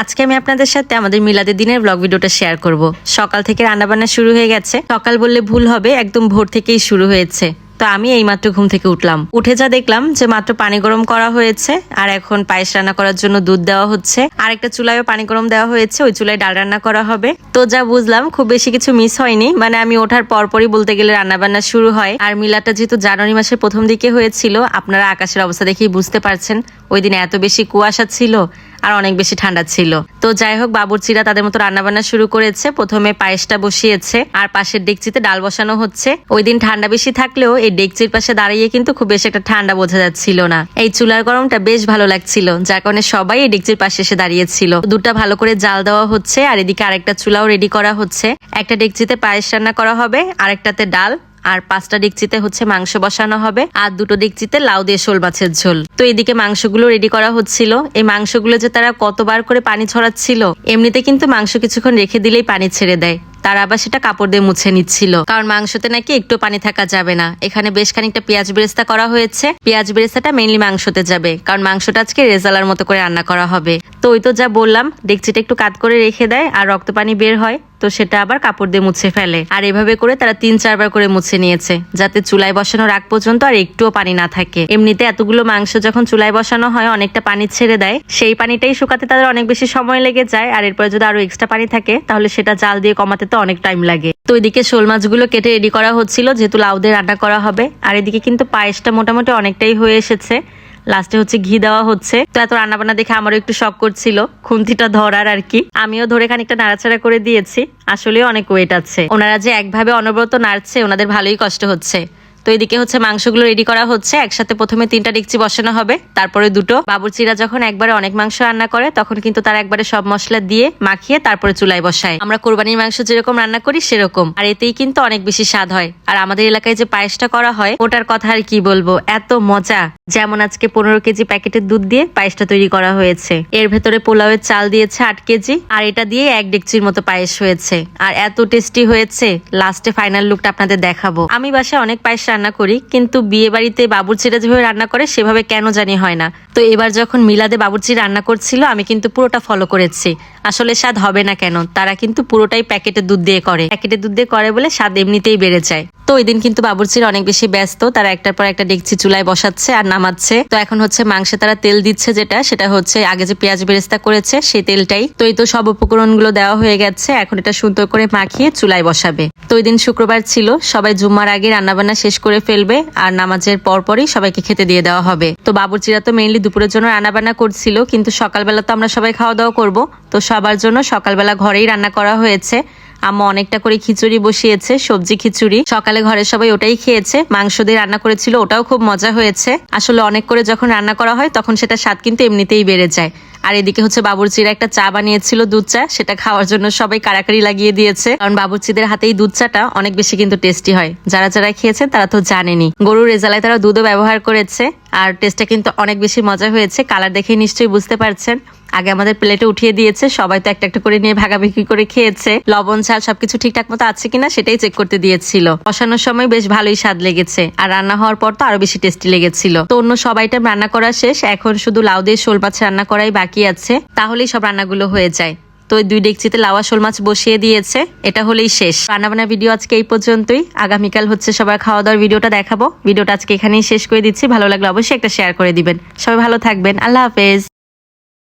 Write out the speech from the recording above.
আজকে আমি আপনাদের সাথে আমাদের মিলাদের দিনের ব্লগ ভিডিওটা শেয়ার করব। সকাল থেকে রান্নাবান্না শুরু হয়ে গেছে। সকাল বললে ভুল হবে, একদম ভোর থেকেই শুরু হয়েছে। তো আমি এই মাত্র ঘুম থেকে উঠলাম। উঠে যা দেখলাম যে মাত্র পানি গরম করা হয়েছে আর এখন পায়েস রান্না করার জন্য দুধ দেওয়া হচ্ছে। আর একটা চুলায়ও পানি গরম দেওয়া হয়েছে, ওই চুলায় ডাল রান্না করা হবে। তো যা বুঝলাম, খুব বেশি কিছু মিস হয়নি। মানে আমি ওঠার পরপরই বলতে গেলে রান্না বান্না শুরু হয়। আর মিলাটা যেহেতু জানুয়ারি মাসের প্রথম দিকে হয়েছিল, আপনারা আকাশের অবস্থা দেখেই বুঝতে পারছেন, ওই দিন এত বেশি কুয়াশা ছিল আর অনেক বেশি ঠান্ডা ছিল। তো যাই হোক, বাবুর্চিরা তাদের মতো রান্নাবান্না শুরু করেছে। প্রথমে পায়েসটা বসিয়েছে আর পাশের ডেকচিতে ডাল বসানো হচ্ছে। ওই দিন ঠান্ডা বেশি থাকলেও এই ডেকচির পাশে দাঁড়িয়ে কিন্তু খুব বেশি একটা ঠান্ডা বোঝা যাচ্ছিল না। এই চুলার গরমটা বেশ ভালো লাগছিল, যার কারণে সবাই এই ডেকচির পাশে এসে দাঁড়িয়েছিল। দুধটা ভালো করে জাল দেওয়া হচ্ছে আর এদিকে আরেকটা চুলাও রেডি করা হচ্ছে। একটা ডেকচিতে পায়েস রান্না করা হবে, আরেকটাতে ডাল আর পাঁচটা ডিকচিতে হচ্ছে মাংস বসানো হবে, আর দুটো ডিকচিতে লাউ দিয়ে শোল মাছের ঝোল। তো এদিকে মাংসগুলো রেডি করা হচ্ছিল। এই মাংসগুলো যে তারা কতবার করে পানি ছড়াচ্ছিল, এমনিতে কিন্তু মাংস কিছুক্ষণ রেখে দিলেই পানি ছেড়ে দেয়। তারা আবার সেটা কাপড় দিয়ে মুছে নিচ্ছিল। কারণ মাংসতে নাকি একটু পানি থাকা যাবে না। এখানে বেশ খানিকটা পেঁয়াজ বেরেস্তা করা হয়েছে। পেঁয়াজ বেরেস্তাটা মেইনলি মাংসতে যাবে, কারণ মাংসটা আজকে রেজালার মতো করে রান্না করা হবে। তো ওই তো যা বললাম, ডেকচিটা একটু কাত করে রেখে দেয়, আর রক্ত পানি বের হয়। তো সেটা আবার কাপড় দিয়ে মুছে ফেলে। আর এভাবে করে তারা তিন চারবার করে মুছে নিয়েছে, যাতে চুলায় বসানোর আগ পর্যন্ত আর একটুও পানি না থাকে। এমনিতে এতগুলো মাংস যখন চুলায় বসানো হয়, অনেকটা পানি ছেড়ে দেয়। সেই পানিটাই শুকাতে তাদের অনেক বেশি সময় লেগে যায়। আর এরপরে যদি আরও এক্সট্রা পানি থাকে, তাহলে সেটা জাল দিয়ে কমাতে তো অনেক টাইম লাগে। তো এদিকে শোল মাছগুলো কেটে রেডি করা হচ্ছিল, যেহেতু লাউ দিয়ে রান্না করা হবে। আর এদিকে কিন্তু পায়েসটা মোটামুটি অনেকটাই হয়ে এসেছে। লাস্টে হচ্ছে ঘি দেওয়া হচ্ছে। তো এত রান্না বান্না দেখে আমারও একটু শখ করছিল। খুন্তিটা ধরার আর কি। আমিও ধরে খানিকটা নাড়াচাড়া করে দিয়েছি। আসলে অনেক ওয়েট আছে। ওনারা যে একভাবে অনবরত নাড়ছে, ওনাদের ভালোই কষ্ট হচ্ছে। তো এদিকে হচ্ছে মাংসগুলো রেডি করা হচ্ছে। একসাথে প্রথমে তিনটা ডেকচি বসানো হবে। তারপরে দুটো। বাবুর্চিরা যখন একবারে অনেক মাংস রান্না করে, তখন কিন্তু তারা একবারে সব মশলা দিয়ে মাখিয়ে তারপরে চুলায় বসায়। আমরা কোরবানির মাংস যেরকম রান্না করি, সেরকম। আর এতেই কিন্তু অনেক বেশি স্বাদ হয়। আর আমাদের এলাকায় যে পায়েসটা করা হয়, ওটার কথা আর কি বলব? এত মজা। যেমন আজকে পনেরো কেজি প্যাকেটের দুধ দিয়ে পায়েসটা তৈরি করা হয়েছে। এর ভেতরে পোলাওয়ের চাল দিয়েছে আট কেজি। আর এটা দিয়ে এক ডেকচির মতো পায়েস হয়েছে। আর এত টেস্টি হয়েছে। লাস্টে ফাইনাল লুকটা আপনাদের দেখাবো। আমি বাসায় অনেক পায়েস রান্না করি, কিন্তু বিয়ে বাড়িতে বাবুর্চিরা যেভাবে রান্না করে, সেভাবে কেন জানি হয় না। তো এবার যখন মিলাদে বাবুর্চি রান্না করছিল, আমি কিন্তু পুরোটা ফলো করেছি। আসলে স্বাদ হবে না কেন? তারা কিন্তু পুরোটাই প্যাকেটের দুধ দিয়ে করে। প্যাকেটের দুধ দিয়ে করে বলে স্বাদ এমনিতেই বেড়ে যায়। তো ওই দিন কিন্তু বাবুর্চির অনেক বেশি ব্যস্ত, তারা একটার পর একটা ডেকচি চুলায় বসাচ্ছে আর নামাচ্ছে। তো এখন হচ্ছে মাংসে তারা তেল দিচ্ছে যেটা, সেটা হচ্ছে আগে যে পেঁয়াজ বেরেস্তা করেছে, সেই তেলটাই। তো এই তো সব উপকরণগুলো দেওয়া হয়ে গেছে, এখন এটা সুন্দর করে মাখিয়ে চুলায় বসাবে। তো ওই দিন শুক্রবার ছিল, সবাই জুম্মার আগে রান্নাবান্না শেষ করে ফেলবে আর নামাজের পরপরই সবাইকে খেতে দিয়ে দেওয়া হবে। তো বাবুর্চিরা তো মেইনলি দুপুরের জন্য রান্নাবান্না করছিল, কিন্তু সকালবেলা তো আমরা সবাই খাওয়া দাওয়া করব। তো সবার জন্য সকালবেলা ঘরেই রান্না করা হয়েছে। আম্মা অনেকটা করে খিচুড়ি বসিয়েছে, সবজি খিচুড়ি। সকালে ঘরে সবাই ওটাই খেয়েছে। মাংস দিয়ে রান্না করেছিল, ওটাও খুব মজা হয়েছে। আসলে অনেক করে যখন রান্না করা হয়, তখন সেটা স্বাদ কিন্তু এমনিতেই বেড়ে যায়। আর এদিকে হচ্ছে বাবুর্চিরা একটা চা বানিয়েছিল দুধ চা, সেটা খাওয়ার জন্য সবাই কারাকারি লাগিয়ে দিয়েছে। কারণ বাবুর্চিদের হাতে এই দুধ চাটা অনেক বেশি কিন্তু টেস্টি হয়। যারা যারা খেয়েছেন তারা তো জানেনি গরুর রেজালায় তারা দুধও ব্যবহার করেছে। আর টেস্টটা কিন্তু অনেক বেশি মজা হয়েছে। কালার দেখে নিশ্চয়ই বুঝতে পারছেন। আগে আমাদের প্লেটে উঠিয়ে দিয়েছে। সবাই তো একটা একটা করে নিয়ে ভাগাভাগি করে খেয়েছে। লবণ, ঝাল সবকিছু ঠিকঠাক মতো আছে কিনা সেটাই চেক করতে দিয়েছিল। বসানোর সময় বেশ ভালোই স্বাদ লেগেছে। আর রান্না হওয়ার পর তো আরও বেশি টেস্টি লেগেছিল। তো অন্য সবাইটা রান্না করা শেষ। এখন শুধু লাউ দিয়ে শোল মাছ রান্না করাই বাকি। আছে, তাহলেই সব রান্নাগুলো হয়ে যায়। তো দুই ডেকচিতে লাওয়া শোল মাছ বসিয়ে দিয়েছে, এটা হলেই শেষ। রান্নাবান্নার ভিডিও আজকে এই পর্যন্তই। আগামীকাল হচ্ছে সবার খাওয়া দাওয়ার ভিডিওটা দেখাবো। ভিডিওটা আজকে এখানেই শেষ করে দিচ্ছি। ভালো লাগলে অবশ্যই একটা শেয়ার করে দিবেন। সবাই ভালো থাকবেন। আল্লাহ হাফেজ।